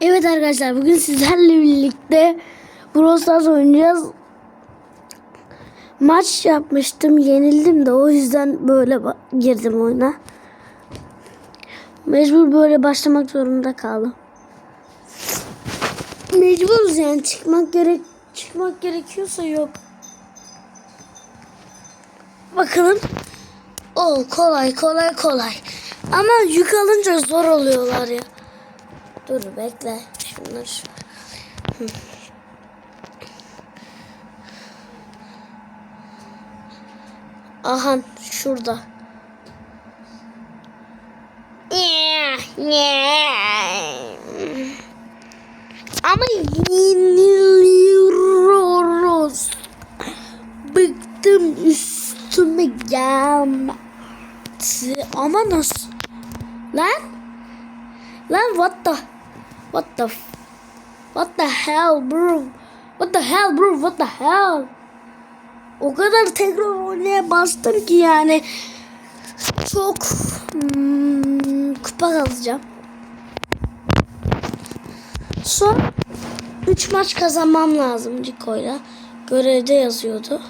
Evet arkadaşlar bugün sizlerle birlikte Brawl Stars oynayacağız. Maç yapmıştım yenildim de o yüzden böyle girdim oyuna. Mecbur böyle başlamak zorunda kaldım. Mecburuz yani çıkmak gerek çıkmak gerekiyorsa yok. Bakalım. O kolay kolay kolay. Ama yük alınca zor oluyorlar ya. Dur bekle. Şunları şu. Hı. Aha şurada. Ama yeniliyoruz. Bıktım üstüme gelme. Ama nasıl? Lan? Lan what the? What the? What the hell bro? What the hell bro? What the hell? O kadar tekrar oynaya bastım ki yani çok hmm, kupa alacağım. Son 3 maç kazanmam lazım Ciko'yla. Görevde yazıyordu.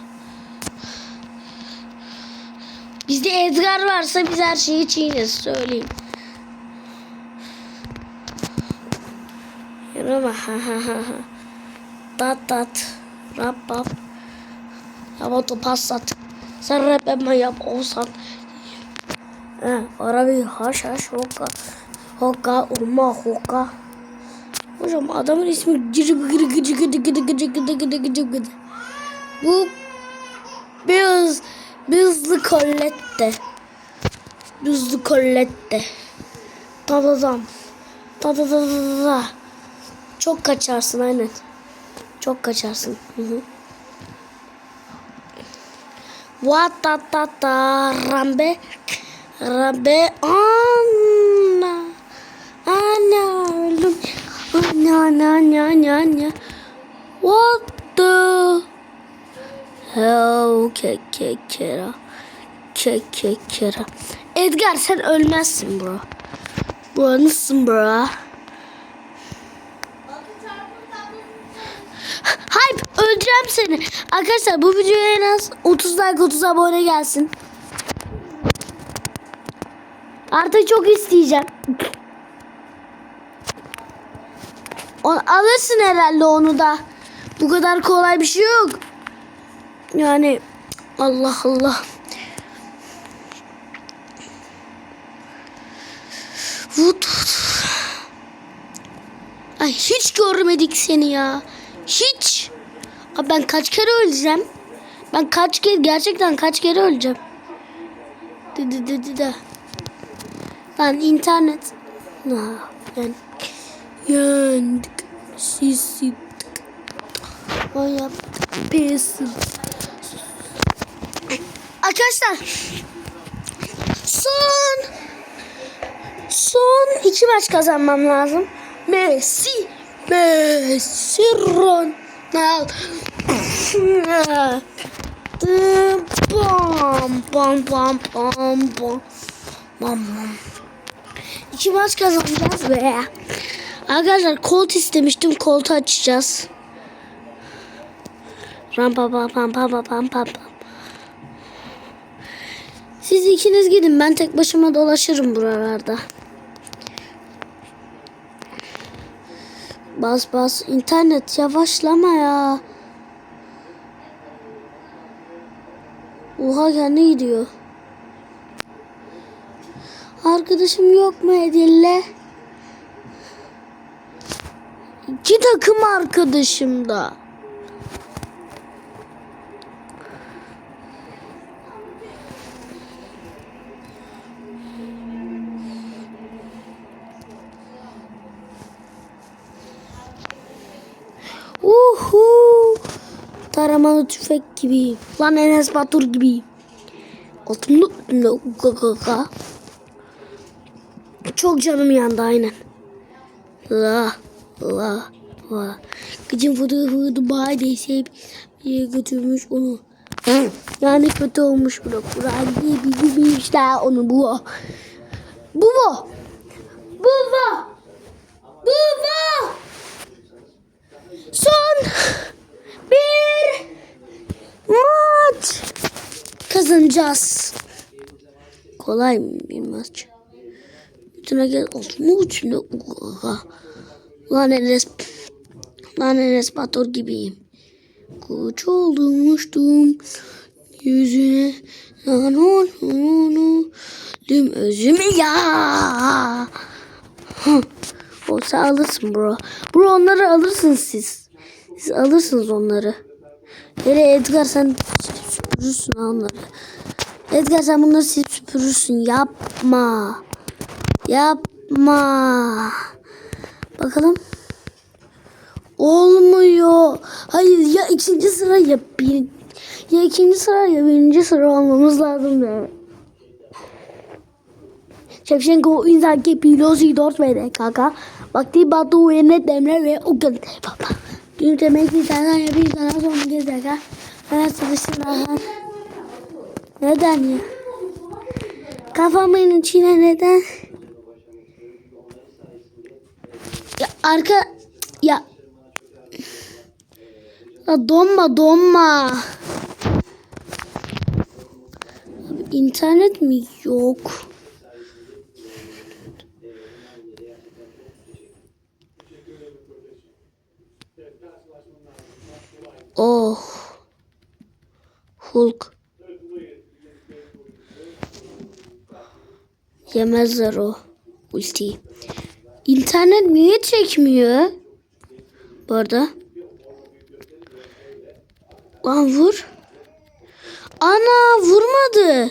Bizde Edgar varsa biz her şeyi çiğneriz söyleyeyim. Yürüme ha ha ha ha. Dat dat. Rap rap. Yavato passat. Sen rap yapma yap olsan. Ha, arabi haş haş hoka. Hoka umma hoka. Hocam adamın ismi gıcı gıcı gıcı gıcı gıcı gıcı gıcı gıcı gıcı gıcı. Bu Biz Bizli Colette. Bizli Colette. Tadadam. Tadadadada. Çok kaçarsın aynen. Çok kaçarsın. Hı hı. Vatatata rambe rambe anna anna anna anna anna anna What the hell ke ke kera ke ke kera Edgar sen ölmezsin bro. Buranısın bro. Öldüreceğim seni. Arkadaşlar bu videoya en az 30 like 30 abone gelsin. Artık çok isteyeceğim. On, alırsın herhalde onu da. Bu kadar kolay bir şey yok. Yani Allah Allah. Vut. Ay hiç görmedik seni ya. Hiç. Abi ben kaç kere öleceğim? Ben kaç kere gerçekten kaç kere öleceğim? Dı dı dı dı dı. Lan internet. Ha, yani. Yandık. Sisi. Baya pes. Arkadaşlar. Son. Son iki maç kazanmam lazım. Messi. Messi Ronaldo. Bam bam bam bam bam. Bam bam. İki maç kazanacağız be. Arkadaşlar kolt istemiştim. Koltu açacağız. Ram pam pam pam pam pam pam pam. Siz ikiniz gidin. Ben tek başıma dolaşırım buralarda. Bas bas internet yavaşlama ya. Oha kendi gidiyor. Arkadaşım yok mu Edil'le? İki takım arkadaşım da. taramalı tüfek gibiyim. Lan Enes Batur gibiyim. Altımda gaga. Çok canım yandı aynen. La la la. Gıcın fotoğrafı Dubai'de sevip götürmüş onu. Yani kötü olmuş bro. Kur'an diye bir bilmişler onu bu. Bu mu? Bu mu? Bu mu? Son bir maç kazanacağız. Kolay mı bir maç? Bütün herkes altını uçunda. Lan Enes. Lan Enes Batur gibiyim. Koç olmuştum. Yüzüne lan onu düm özümü ya. Olsa alırsın bro. Bro onları alırsın siz. Siz alırsınız onları. Hele Edgar sen süpürürsün ha onları. Edgar sen bunları silip süpürürsün. Yapma. Yapma. Bakalım. Olmuyor. Hayır ya ikinci sıra ya bir ya ikinci sıra ya birinci sıra olmamız lazım ya. Shevchenko Inzaghi Pilosi Dortmund'e kaka. Vakti Batu Yene Demre ve Ugal. Baba. Dün demek ki sana ya bir sana son kez kaka. Ben çalıştım daha. Neden ya? Kafamın içine neden? Ya arka ya ya donma donma. Abi, İnternet mi yok? Oh. Hulk. Yemezler o ultiyi. İnternet niye çekmiyor? Bu arada. Lan vur. Ana vurmadı.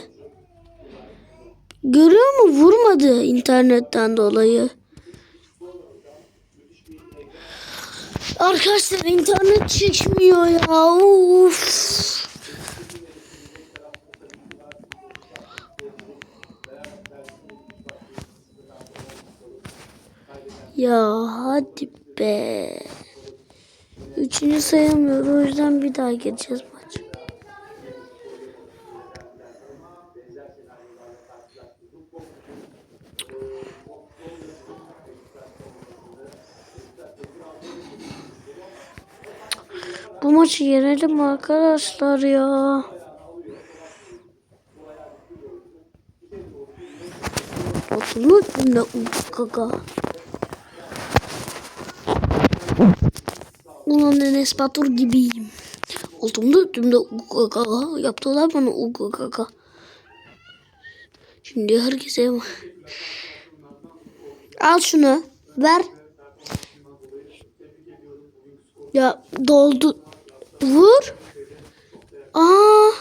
Görüyor mu? Vurmadı internetten dolayı. Arkadaşlar internet çekmiyor ya. Of. Ya hadi be. Üçünü sayamıyor. O yüzden bir daha gireceğiz maç. Bu maçı yenelim arkadaşlar ya. Otunu ne kaka. Ulan Enes Batur gibiyim. Altımda üstümde ukaka. Yaptılar bana ukaka. Şimdi herkese Al şunu. Ver. Ya doldu. Vur. Aa.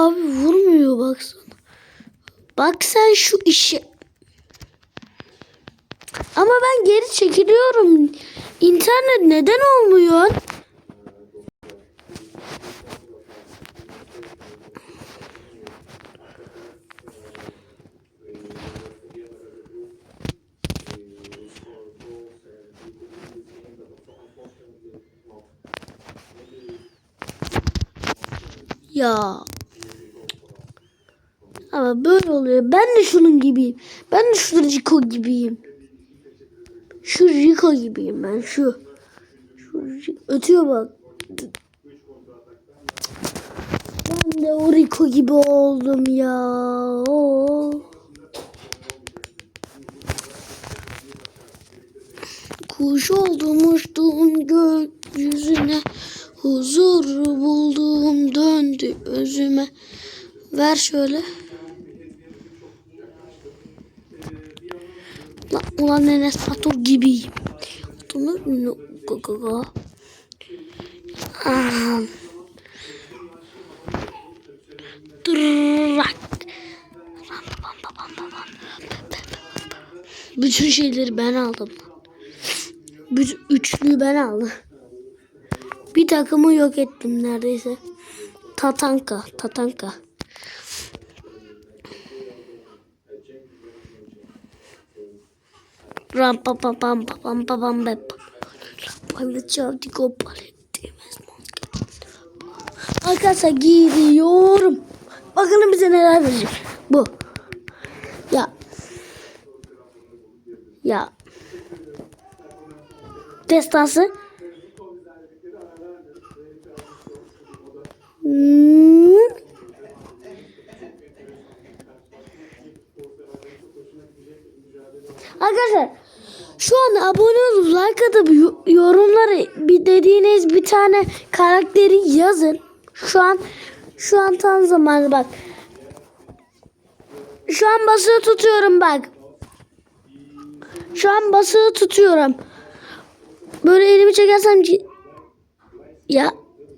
Abi vurmuyor baksana. Bak sen şu işe. Ama ben geri çekiliyorum. İnternet neden olmuyor? Ya. Ama böyle oluyor. Ben de şunun gibiyim. Ben de şu Rico gibiyim. Şu Rico gibiyim ben şu. Şu ötüyor bak. Ben de o Rico gibi oldum ya. Oo. Kuş oldum uçtum gökyüzüne Huzur buldum döndü özüme. Ver şöyle. Lan, ulan Enes Batur gibiyim. Ne gaga Ah. Bütün şeyleri ben aldım. Bütün üçlüyü ben aldım. Takımı yok ettim neredeyse. Tatanka, Tatanka. Ram pa pa pam pa pam pa pam be pa. Paylaşacağım diko palettiğimiz Arkadaşlar gidiyorum. Bakalım bize neler verecek. Bu. Ya. Ya. Destansı. Arkadaşlar şu an abone olup like atıp yorumları bir dediğiniz bir tane karakteri yazın. Şu an şu an tam zamanı bak. Şu an basılı tutuyorum bak. Şu an basılı tutuyorum. Böyle elimi çekersem. Ya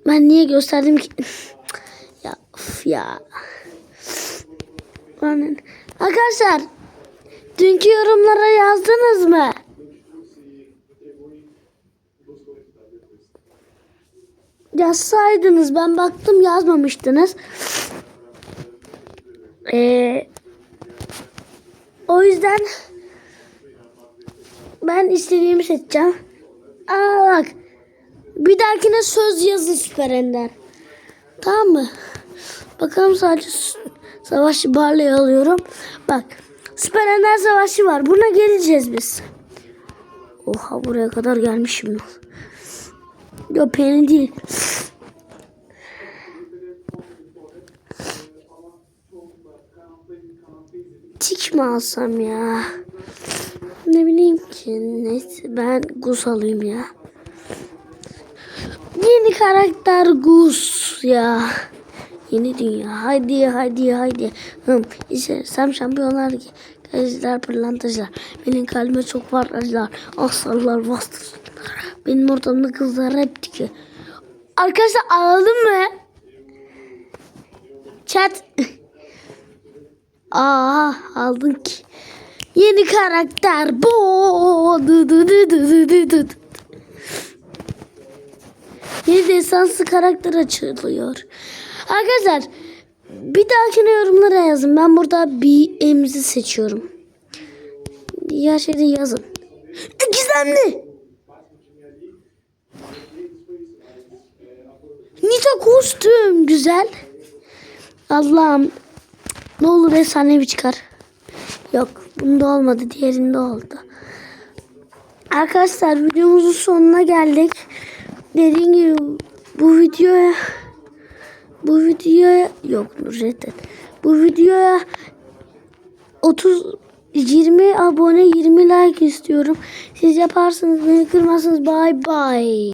ben niye gösterdim ki? of ya. Aman. Arkadaşlar dünkü yorumlara yazdınız mı? Yazsaydınız ben baktım yazmamıştınız. Ee, o yüzden ben istediğimi seçeceğim. Aa bak. Bir dahakine söz yazın Süper Ender. Tamam mı? Bakalım sadece Savaşçı Barley'i alıyorum. Bak. Süper Ender Savaşçı var. Buna geleceğiz biz. Oha buraya kadar gelmişim. Yok peni değil. Tik mi alsam ya? Ne bileyim ki. Neyse ben Gus alayım ya. Yeni karakter Gus ya. Yeni dünya. Haydi haydi haydi. Hım. İstersem şampiyonlar ki. Kaleciler pırlantacılar. Benim kalbime çok var acılar. Aslanlar bastırsınlar. Benim ortamda kızlar hep tiki. Arkadaşlar ağladın mı? Chat. Aa aldın ki. Yeni karakter bu. Dı dı dı dı dı dı. Yeni desanslı karakter açılıyor. Arkadaşlar bir dahakine yorumlara yazın. Ben burada BM'zi seçiyorum. Diğer şeyde yazın. E, gizemli. Nita kostüm güzel. Allah'ım ne olur efsanevi çıkar. Yok bunda olmadı diğerinde oldu. Arkadaşlar videomuzun sonuna geldik. Dediğim gibi bu videoya bu videoya yok Nurrettin. Bu videoya 30 20 abone 20 like istiyorum. Siz yaparsınız beni kırmazsınız. Bye bye.